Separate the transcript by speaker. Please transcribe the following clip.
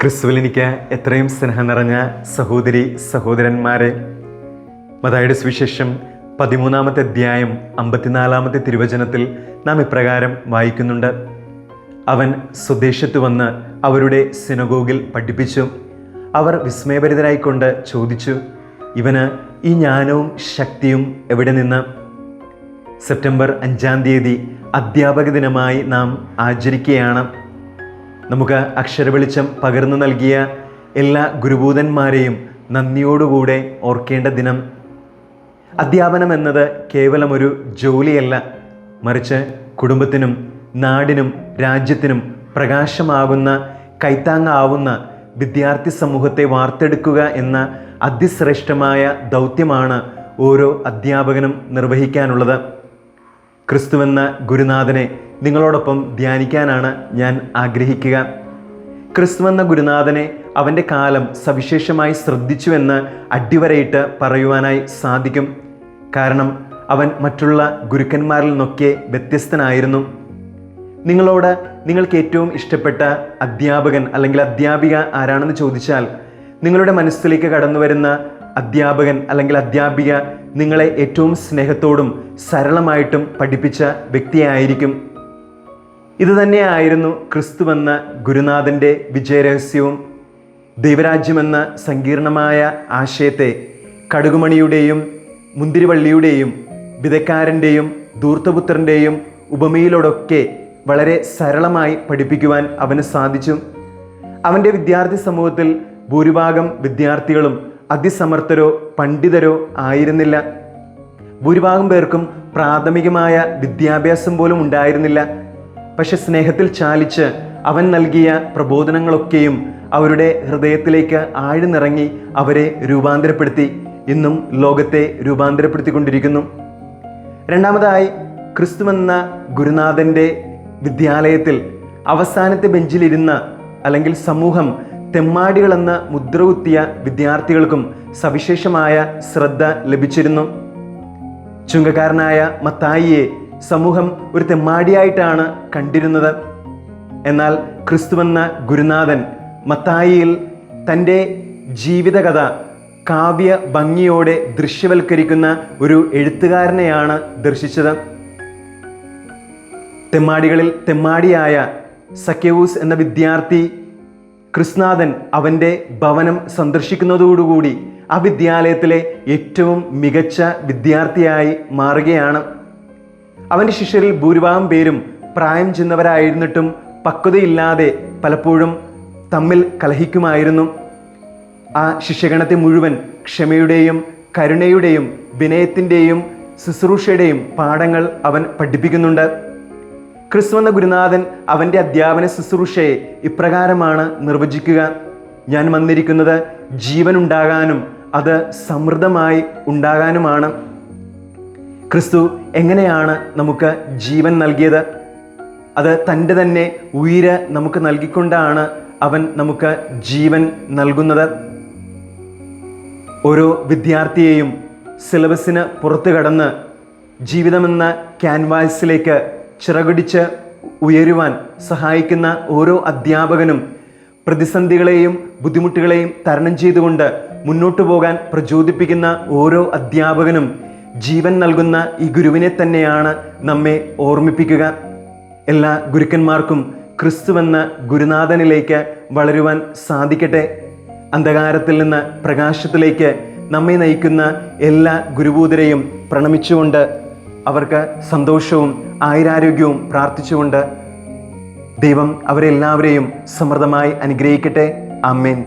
Speaker 1: ക്രിസ്തുവിൽ എനിക്ക് എത്രയും സ്നേഹം നിറഞ്ഞ സഹോദരി സഹോദരന്മാരെ മതായുടെ സുവിശേഷം പതിമൂന്നാമത്തെ അധ്യായം അമ്പത്തിനാലാമത്തെ തിരുവചനത്തിൽ നാം ഇപ്രകാരം വായിക്കുന്നുണ്ട്. അവൻ സ്വദേശത്ത് വന്ന് അവരുടെ സിനഗോഗിൽ പഠിപ്പിച്ചു. അവർ വിസ്മയഭരിതരായിക്കൊണ്ട് ചോദിച്ചു ഇവന് ഈ ജ്ഞാനവും ശക്തിയും എവിടെ നിന്ന്? സെപ്റ്റംബർ അഞ്ചാം തീയതി അധ്യാപക ദിനമായി നാം ആചരിക്കുകയാണ്. നമുക്ക് അക്ഷരവെളിച്ചം പകർന്നു നൽകിയ എല്ലാ ഗുരുഭൂതന്മാരെയും നന്ദിയോടുകൂടെ ഓർക്കേണ്ട ദിനം. അധ്യാപനം എന്നത് കേവലം ഒരു ജോലിയല്ല. മറിച്ച് കുടുംബത്തിനും നാടിനും രാജ്യത്തിനും പ്രകാശമാകുന്ന കൈത്താങ്ങാവുന്ന വിദ്യാർത്ഥി സമൂഹത്തെ വാർത്തെടുക്കുക എന്ന അതിശ്രേഷ്ഠമായ ദൗത്യമാണ് ഓരോ അധ്യാപകനും നിർവഹിക്കാനുള്ളത്. ക്രിസ്തുവെന്ന ഗുരുനാഥനെ നിങ്ങളോടൊപ്പം ധ്യാനിക്കാനാണ് ഞാൻ ആഗ്രഹിക്കുക. ക്രിസ്തു എന്ന ഗുരുനാഥനെ അവന്റെ കാലം സവിശേഷമായി ശ്രദ്ധിച്ചുവെന്ന് അടിവരയിട്ട് പറയുവാനായി സാധിക്കും. കാരണം അവൻ മറ്റുള്ള ഗുരുക്കന്മാരിൽ നിന്നൊക്കെ വ്യത്യസ്തനായിരുന്നു. നിങ്ങളോട് നിങ്ങൾക്ക് ഏറ്റവും ഇഷ്ടപ്പെട്ട അധ്യാപകൻ അല്ലെങ്കിൽ അധ്യാപിക ആരാണെന്ന് ചോദിച്ചാൽ നിങ്ങളുടെ മനസ്സിലേക്ക് കടന്നു വരുന്ന അധ്യാപകൻ അല്ലെങ്കിൽ അധ്യാപിക നിങ്ങളെ ഏറ്റവും സ്നേഹത്തോടും സരളമായിട്ടും പഠിപ്പിച്ച വ്യക്തിയായിരിക്കും. ഇത് തന്നെയായിരുന്നു ക്രിസ്തുവെന്ന ഗുരുനാഥന്റെ വിജയരഹസ്യവും ദൈവരാജ്യമെന്ന സങ്കീർണമായ ആശയത്തെ കടുകുമണിയുടെയും മുന്തിരിവള്ളിയുടെയും വിതക്കാരന്റെയും ധൂർത്തപുത്രന്റെയും ഉപമയിലോടൊക്കെ വളരെ സരളമായി പഠിപ്പിക്കുവാൻ അവന് സാധിച്ചു. അവന്റെ വിദ്യാർത്ഥി സമൂഹത്തിൽ ഭൂരിഭാഗം വിദ്യാർത്ഥികളും അതിസമർത്ഥരോ പണ്ഡിതരോ ആയിരുന്നില്ല. ഭൂരിഭാഗം പേർക്കും പ്രാഥമികമായ വിദ്യാഭ്യാസം പോലും ഉണ്ടായിരുന്നില്ല. പക്ഷെ സ്നേഹത്തിൽ ചാലിച്ച് അവൻ നൽകിയ പ്രബോധനങ്ങളൊക്കെയും അവരുടെ ഹൃദയത്തിലേക്ക് ആഴ്ന്നിറങ്ങി അവരെ രൂപാന്തരപ്പെടുത്തി. ഇന്നും ലോകത്തെ രൂപാന്തരപ്പെടുത്തിക്കൊണ്ടിരിക്കുന്നു. രണ്ടാമതായി ക്രിസ്തുവെന്ന ഗുരുനാഥന്റെ വിദ്യാലയത്തിൽ അവസാനത്തെ ബെഞ്ചിലിരുന്ന അല്ലെങ്കിൽ സമൂഹം തെമ്മാടികളെന്ന് മുദ്രകുത്തിയ വിദ്യാർത്ഥികൾക്കും സവിശേഷമായ ശ്രദ്ധ ലഭിച്ചിരുന്നു. ചുങ്കക്കാരനായ മത്തായിയെ സമൂഹം ഒരു തെമ്മാടിയായിട്ടാണ് കണ്ടിരുന്നത്. എന്നാൽ ക്രിസ്തുവെന്ന ഗുരുനാഥൻ മത്തായിയിൽ തന്റെ ജീവിതകഥ കാവ്യ ഭംഗിയോടെ ദൃശ്യവൽക്കരിക്കുന്ന ഒരു എഴുത്തുകാരനെയാണ് ദർശിച്ചത്. തെമ്മാടികളിൽ തെമ്മാടിയായ സഖ്യവൂസ് എന്ന വിദ്യാർത്ഥി കൃഷ്ണാഥൻ അവന്റെ ഭവനം സന്ദർശിക്കുന്നതോടുകൂടി ആ വിദ്യാലയത്തിലെ ഏറ്റവും മികച്ച വിദ്യാർത്ഥിയായി മാറുകയാണ്. അവന്റെ ശിഷ്യരിൽ ഭൂരിഭാഗം പേരും പ്രായം ചെന്നവരായിരുന്നിട്ടും പക്വതയില്ലാതെ പലപ്പോഴും തമ്മിൽ കലഹിക്കുമായിരുന്നു. ആ ശിഷ്യഗണത്തെ മുഴുവൻ ക്ഷമയുടെയും കരുണയുടെയും വിനയത്തിന്റെയും ശുശ്രൂഷയുടെയും പാഠങ്ങൾ അവൻ പഠിപ്പിക്കുന്നുണ്ട്. ക്രിസ്തു എന്ന ഗുരുനാഥൻ അവന്റെ അധ്യാപന ശുശ്രൂഷയെ ഇപ്രകാരമാണ് നിർവചിക്കുക. ഞാൻ വന്നിരിക്കുന്നത് ജീവൻ ഉണ്ടാകാനും അത് സമൃദ്ധമായി ഉണ്ടാകാനുമാണ്. ക്രിസ്തു എങ്ങനെയാണ് നമുക്ക് ജീവൻ നൽകിയത്? അത് തന്റെ തന്നെ ഉയിര് നമുക്ക് നൽകിക്കൊണ്ടാണ് അവൻ നമുക്ക് ജീവൻ നൽകുന്നത്. ഓരോ വിദ്യാർത്ഥിയെയും സിലബസിന് പുറത്തു കടന്ന് ജീവിതമെന്ന ക്യാൻവാസിലേക്ക് ചിറകടിച്ച് ഉയരുവാൻ സഹായിക്കുന്ന ഓരോ അധ്യാപകനും പ്രതിസന്ധികളെയും ബുദ്ധിമുട്ടുകളെയും തരണം ചെയ്തുകൊണ്ട് മുന്നോട്ടു പോകാൻ പ്രചോദിപ്പിക്കുന്ന ഓരോ അധ്യാപകനും ജീവൻ നൽകുന്ന ഈ ഗുരുവിനെ തന്നെയാണ് നമ്മെ ഓർമ്മിപ്പിക്കുക. എല്ലാ ഗുരുക്കന്മാർക്കും ക്രിസ്തുവെന്ന ഗുരുനാഥനിലേക്ക് വളരുവാൻ സാധിക്കട്ടെ. അന്ധകാരത്തിൽ നിന്ന് പ്രകാശത്തിലേക്ക് നമ്മെ നയിക്കുന്ന എല്ലാ ഗുരുഭൂതരെയും പ്രണമിച്ചുകൊണ്ട് അവർക്ക് സന്തോഷവും ആയുരാരോഗ്യവും പ്രാർത്ഥിച്ചുകൊണ്ട് ദൈവം അവരെല്ലാവരെയും സമൃദ്ധമായി അനുഗ്രഹിക്കട്ടെ. അമ്മേൻ